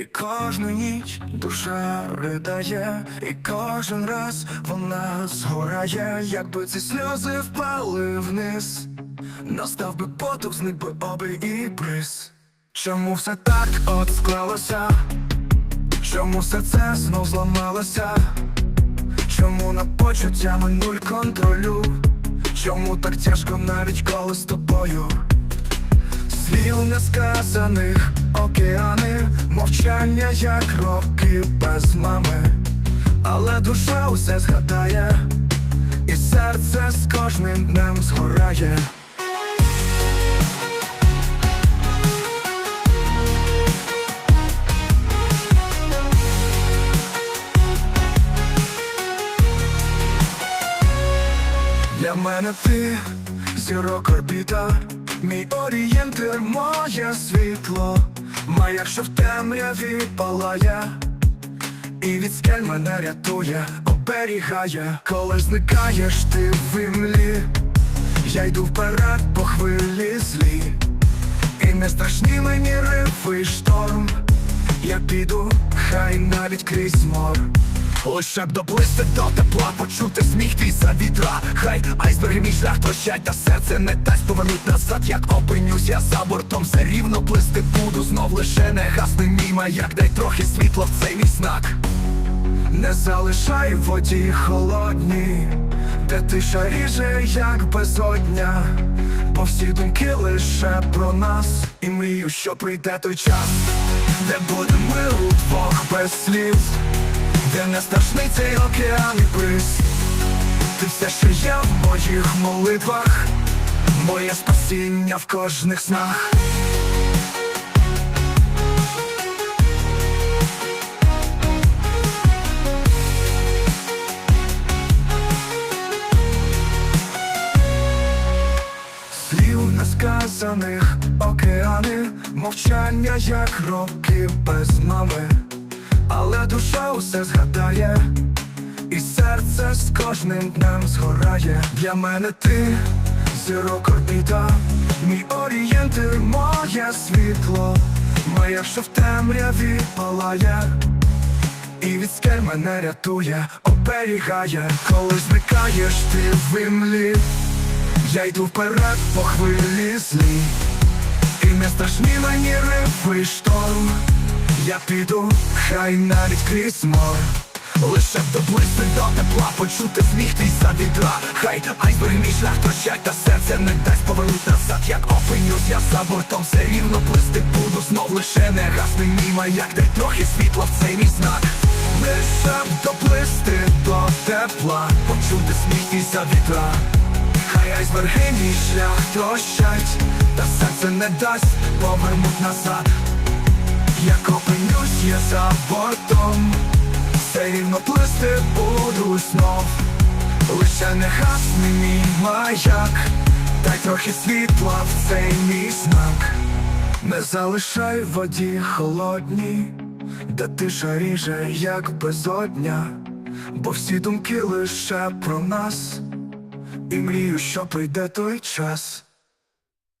І кожну ніч душа ридає, і кожен раз вона згорає, якби ці сльози впали вниз, настав би поток, зник би оби і бриз. Чому все так от склалося? Чому серце знов зламалося? Чому над почуттями нуль контролю? Чому так тяжко навіть коли з тобою? Слів несказаних океани, мовчання, як роки без мами, але душа усе згадає, і серце з кожним днем згорає. Для мене ти зірок орбіта, мій моє світло, маяк, що в темряві палає, і від скель мене рятує, оберігає, коли зникаєш ти в імлі, я йду вперед по хвилі злі, і не страшні мені риви й шторм, я піду, хай навіть крізь мор. Лише б доплисти до тепла, почути сміх твій за вітра Хай айсберги мій шлях трощать, та серце не дасть повернуть назад, як опинюсь я за бортом, все рівно плисти буду, знов лише не гасни мій маяк, дай трохи світла в цей мій знак. Не залишай в воді холодній, де тиша ріже, як безодня, бо всі думки лише про нас, і мрію, що прийде той час, де буде ми удвох без слів. Де не страшний цей океан і бриз Ти все, що є в моїх молитвах. Моє спасіння в кожних снах. Слів несказаних океани Мовчання, як роки без мами але душа усе згадає, і серце з кожним днем згорає. Для мене ти зірок орбіта, мій орієнтир, моє світло, моє, що в темряві палає, і від скель мене рятує, оберігає, коли зникаєш ти в імлі, я йду вперед по хвилі злі, і не страшні мені риви шторм. Я піду, хай навіть крізь мор. Лише доплисти до тепла, почути сміх твій за вітра Хай айсберги мій шлях трощать, та серце не дасть повернуть назад, як опинюсь я за бортом, все рівно плисти буду, знов лише не гасни мій маяк, дай трохи світла в цей мій знак. Лише доплисти до тепла, почути сміх твій за вітра Хай айсберги мій шлях трощать, та серце не дасть повернуть назад як опинюсь я за бортом, все рівно плисти буду знов, лише не гасне мій маяк, дай трохи світла в цей мій знак, не залишай в воді холодній, де тиша ріже, як безодня, бо всі думки лише про нас, і мрію, що прийде той час.